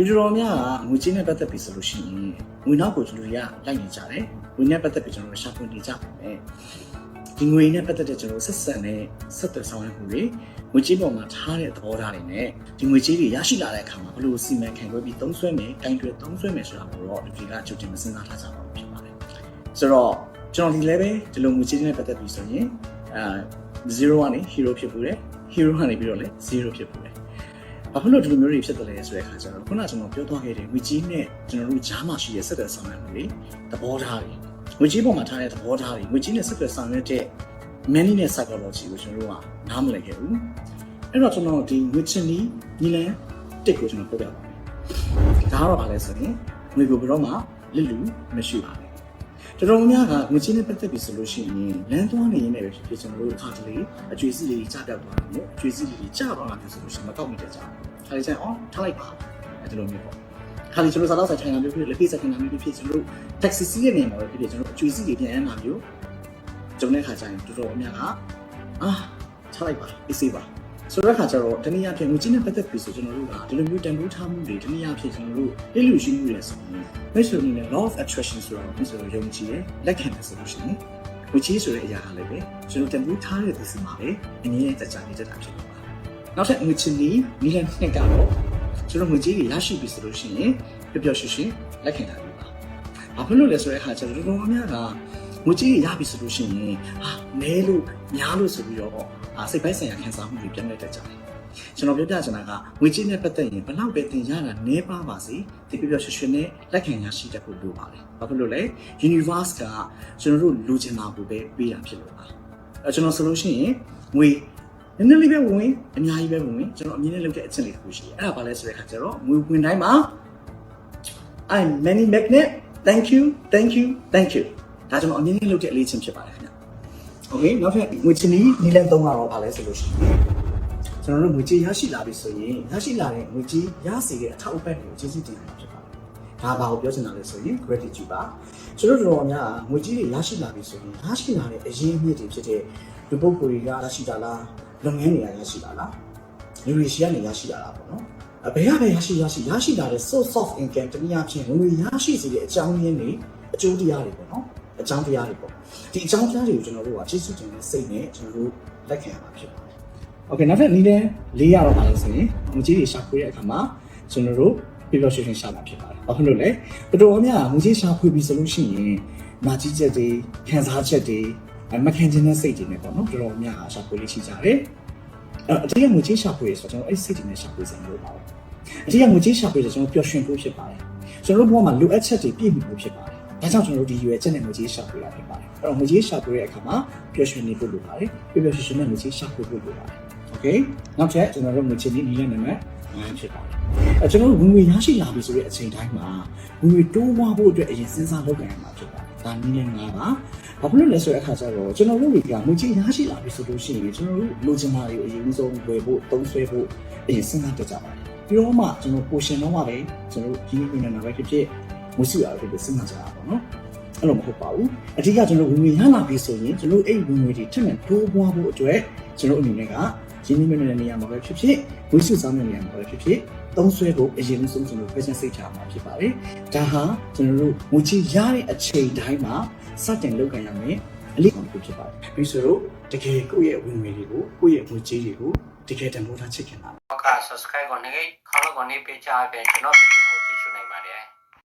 လူတော်များကငွေကြေးနဲ့ပတ်သက်ပြီးဆိုလို့ရှိရင်ငွေနောက်ကိုကျွန်တော်တွေကလိုက်နေကြတယ်ငွေနဲ့ပတ်သက်ပြီးကျွန်တော်တို့ရှာဖွေနေကြပါမယ်ဒီငွေနဲ့ပတ်သက်တဲ့ကျွန်တော်တို့ဆက်ဆက်နဲ့ဆက်သွယ်ဆောင်ရွက်မှုတွေငွေကြေးပေါ်မှာထားတဲ့သဘောထားတွေနဲ့ဒီငွေကြေးတွေရရှိလာတဲ့အခါမှာဘယ်လိုစီမံခန့်ခွဲပြီးသုံးစွဲမယ်၊တိုင်းတွေသုံးစွဲမယ်ဆိုတာကိုတော့ဒီကကြိုတင်မစဉ်းစားထားကြပါဘူးဖြစ်ပါတယ်ဆိုတော့ကျွန်တော်ဒီလည်းပဲဒီလိုငွေကြေးနဲ့ပတ်သက်ပြီးဆိုရင်အာ0ကနေ hero ဖြစ်ပူတယ် hero ကနေပြီးတော့လည်း0ဖြစ်ပူတယ် ဘာဖြစ်လို့ဒီလိုမျိုးတွေဖြစ်တယ်လဲဆိုတဲ့အခါကျတော့ခုနကကျွန်တော်ပြောသွားခဲ့တဲ့ငွေကြီးနဲ့ကျွန်တော်တို့ကြားမှာရှိတဲ့ဆက်သွယ်ဆောင်ရွက်မှုတွေသဘောထားတွေငွေကြီးပေါ်မှာထားတဲ့သဘောထားတွေငွေကြီးနဲ့ဆက်သွယ်ဆောင်ရွက်တဲ့ money နဲ့ psychology ကိုကျွန်တော်တို့ကနားမလည်ခဲ့ဘူးအဲ့တော့ကျွန်တော်ဒီငွေချင်းနီးညီလန်းတစ်ကိုကျွန်တော်ပြောပြပါမယ်ဒါကတော့ဗာလဲဆိုရင်ငွေကိုဘယ်တော့မှလစ်လူမရှိပါဘူး တော်တော်များများကငွေချင်းနဲ့ပတ်သက်ပြီးဆိုလို့ရှိရင်လမ်းသွားနေရင်လည်းဖြစ်ဖြစ်ကျွန်တော်တို့ခါတလေအကျွေးစီလေးကြားပြောက်သွားတယ်နော်အကျွေးစီလေးကြားသွားတာမျိုးဆိုလို့ရှိရင်မတော့မိတဲ့ကြားခါလေးကျရင်အော်ထားလိုက်ပါအဲ့ဒီလိုမျိုးပေါ့ခါလေးကျွန်တော်စားတော့ဆိုင်ထိုင်တာမျိုးဖြစ်လက်ဖေးဆိုင်တာမျိုးဖြစ်ကျွန်တော်တို့ taxi စီးတဲ့နေရာမှာပဲဖြစ်ဖြစ်ကျွန်တော်တို့အကျွေးစီလေးပြန်ရမ်းတာမျိုးကျွန်တော်တဲ့ခါကျရင်တော်တော်အများကအာထားလိုက်ပါအေးစေးပါ ဆိုတော့ခါကျတော့တနည်းအားဖြင့်ငွေချင်းနဲ့ပတ်သက်ပြီးဆိုကျွန်တော်တို့ကဒီလိုမျိုးတန်ဖိုးထားမှုတွေတနည်းအားဖြင့်ကျွန်တော်တို့လိလူရှိမှုတွေဆိုရင်မိတ်ဆွေတွေနဲ့ law of attraction ဆိုတော့မိတ်ဆွေတို့ယုံကြည်တယ်လက်ခံတယ်ဆိုလို့ရှိရင်ငွေကြီးဆိုတဲ့အရာကလည်းပဲကျွန်တော်တန်ဖိုးထားတဲ့ဒီစီမှာပဲအနည်းနဲ့တကြနေတတ်တာဖြစ်ပါပါတယ်နောက်ထပ်ငွေချင်းနီးနီလန်နှစ်ကတော့ကျွန်တော်ငွေကြီးတွေရရှိပြီဆိုလို့ရှိရင်ပျော်ပျော်ရွှင်ရွှင်လက်ခံတာပြီပါဘာဖြစ်လို့လဲဆိုတဲ့အခါကျတော့တော်တော်များများက ငွေကြီးတွေရပြီဆိုလို့ရှိရင်ဟာနဲလို့များလို့ဆိုပြီးတော့အာစိတ်ပိုင်းဆိုင်ရာခံစားမှုတွေပြန်လဲတတ်ကြတယ်ကျွန်တော်ပြောပြချင်တာကငွေကြေးနဲ့ပတ်သက်ရင်ဘလောက်ပဲတင်ရတာနည်းပါပါစေဒီပြပြရွှေရွှေနဲ့လက်ခံရရှိတတ်ဖို့လိုပါတယ်။ဘာဖြစ်လို့လဲ universe ကကျွန်တော်တို့လိုချင်တာကိုပဲပေးတာဖြစ်လို့ပါ။အဲကျွန်တော်ဆိုလို့ရှိရင်ငွေနည်းနည်းလေးပဲဝင်ဝင်အများကြီးပဲဝင်ဝင်ကျွန်တော်အမြင်နဲ့လုပ်တဲ့အချက်လေးတစ်ခုရှိတယ်။အဲ့ဒါဘာလဲဆိုတဲ့အခါကျတော့ငွေဝင်တိုင်းမှာ I'm many magnet thank you thank you thank you ဒါကျွန်တော်အမြင်နဲ့လုပ်တဲ့အလေးချင်းဖြစ်ပါတယ်ခင်ဗျ။ Okay နောက်ထပ်ငွေချင်းနီးနီးလန်းသုံးကတော့ဘာလဲဆိုလို့ရှိရင်ကျွန်တော်တို့ငွေကြေးရရှိလာပြီဆိုရင်ရရှိလာတဲ့ငွေကြေးရစေတဲ့အထောက်အပံ့တွေကိုကျေးဇူးတင်ရမှာဖြစ်ပါတယ်။ဒါဘာကိုပြောချင်တာလဲဆိုရင် gratitude ပါ။ကျွန်တော်တို့တော်များငွေကြေးတွေရရှိလာပြီဆိုရင်ရရှိလာတဲ့အရင်းအမြစ်တွေဖြစ်တဲ့လူပုဂ္ဂိုလ်တွေကရရှိတာလားလုပ်ငန်းတွေကရရှိတာလားလူတွေရှိကနေရရှိတာလားပေါ့နော်။အဘယ်ကပဲရရှိရရှိရရှိလာတဲ့ source of income တနည်းအားဖြင့်ငွေရရှိစေတဲ့အကြောင်းရင်းတွေအကျိုးတရားတွေပေါ့နော်။ အကြောင်းတရားတွေပေါ့ဒီအကြောင်းတရားတွေကိုကျွန်တော်တို့ကကျေးဇူးတင်တဲ့စိတ်နဲ့ကျွန်တော်တို့လက်ခံရမှာဖြစ်ပါတယ်။ Okay နောက်ထပ်နည်းနဲ့လေးရတော့ပါလို့ဆိုရင်ငွေကြေးတွေရှာဖွေတဲ့အခါမှာကျွန်တော်တို့ပြပြရွှေရွှင်ရှာတာဖြစ်ပါတယ်။ဘာဖြစ်လို့လဲ။တော်တော်များများငွေကြေးရှာဖွေပြီးဆိုလို့ရှိရင်မာကြီးချက်တွေခံစားချက်တွေအမခံခြင်းတဲ့စိတ်တွေနဲ့ပေါ့နော်တော်တော်များများရှာဖွေလေးရှိကြတယ်။အဲအတိအငွေကြေးရှာဖွေဆိုတော့ကျွန်တော်အဲ့စိတ်တွေနဲ့ရှာဖွေစံလို့ပါဘူး။အတိအငွေကြေးရှာဖွေဆိုကျွန်တော်ပျော်ရွှင်ဖို့ဖြစ်ပါတယ်။ကျွန်တော်တို့ဘဝမှာလိုအပ်ချက်တွေပြည့်မီဖို့ဖြစ်ပါတယ်။ ဒါကြောင့်ကျွန်တော်တို့ဒီရွယ်ချက်နဲ့ငွေကြေးရှာဖွေတာဖြစ်ပါတယ်။အဲ့တော့ငွေကြေးရှာဖွေတဲ့အခါမှာပျော်ရွှင်နေဖို့လိုပါတယ်။ပျော်ပျော်ရွှင်ရွှင်နဲ့ငွေကြေးရှာဖွေဖို့လိုပါတယ်။ Okay နောက်ချက်ကျွန်တော်တို့ငွေချင်းဒီနည်းနဲ့နာမည်9ဖြစ်ပါတယ်။အဲကျွန်တော်တို့ဝင်ငွေရရှိလာပြီဆိုတဲ့အချိန်တိုင်းမှာဝင်ငွေတိုးပွားဖို့အတွက်အရင်စဉ်းစားလုပ်ကြရမှာဖြစ်ပါတယ်။ဒါနည်းနဲ့9ပါ။ဘာဖြစ်လို့လဲဆိုတဲ့အခါကျတော့ကျွန်တော်တို့တွေကငွေချင်းရရှိလာပြီဆိုလို့ရှိရင်ကျွန်တော်တို့လိုချင်တာတွေကိုအရင်ဆုံးဝယ်ဖို့သုံးစွဲဖို့အရင်စဉ်းစားတတ်ကြပါတယ်။ပြီးတော့မှကျွန်တော်ပိုရှင်တော့မှပဲကျွန်တော်တို့ဒီနေ့နေ့နဲ့ပဲဖြစ်ဖြစ် ငွေစုရဖြစ်ဖြစ်စဉ်းစားကြတာပေါ့နော်။အဲ့လိုမဟုတ်ပါဘူး။အဓိကကျွန်တော်ဝင်ငွေရလာပြီဆိုရင်ကျွန်တော်အဲ့ဝင်ငွေတွေထပ်မံတိုးပွားဖို့အတွက်ကျွန်တော်အနေနဲ့ကရင်းနှီးမြှုပ်နှံတဲ့နေရာမှာပဲဖြစ်ဖြစ်ဝိစုဆောင်တဲ့နေရာမှာပဲဖြစ်ဖြစ်သုံးဆွဲဖို့အရင်ဆုံးကျွန်တော် present စိတ်ထားမှာဖြစ်ပါတယ်။ဒါဟာကျွန်တော်တို့ငွေချေရတဲ့အချိန်တိုင်းမှာစတင်လုပ်ကြရမယ်အလေးအောင်ဖြစ်ပါတယ်။ပြီးဆိုတော့တကယ်ကိုယ့်ရဲ့ဝင်ငွေတွေကိုကိုယ့်ရဲ့ငွေကြေးတွေကိုတကယ်တန်ဖိုးထားချစ်ခင်တာဟုတ်ကဲ့ subscribe ကိုနေခိုင်းလို့ကိုနေပေးချပေးကျွန်တော်ဗီဒီယို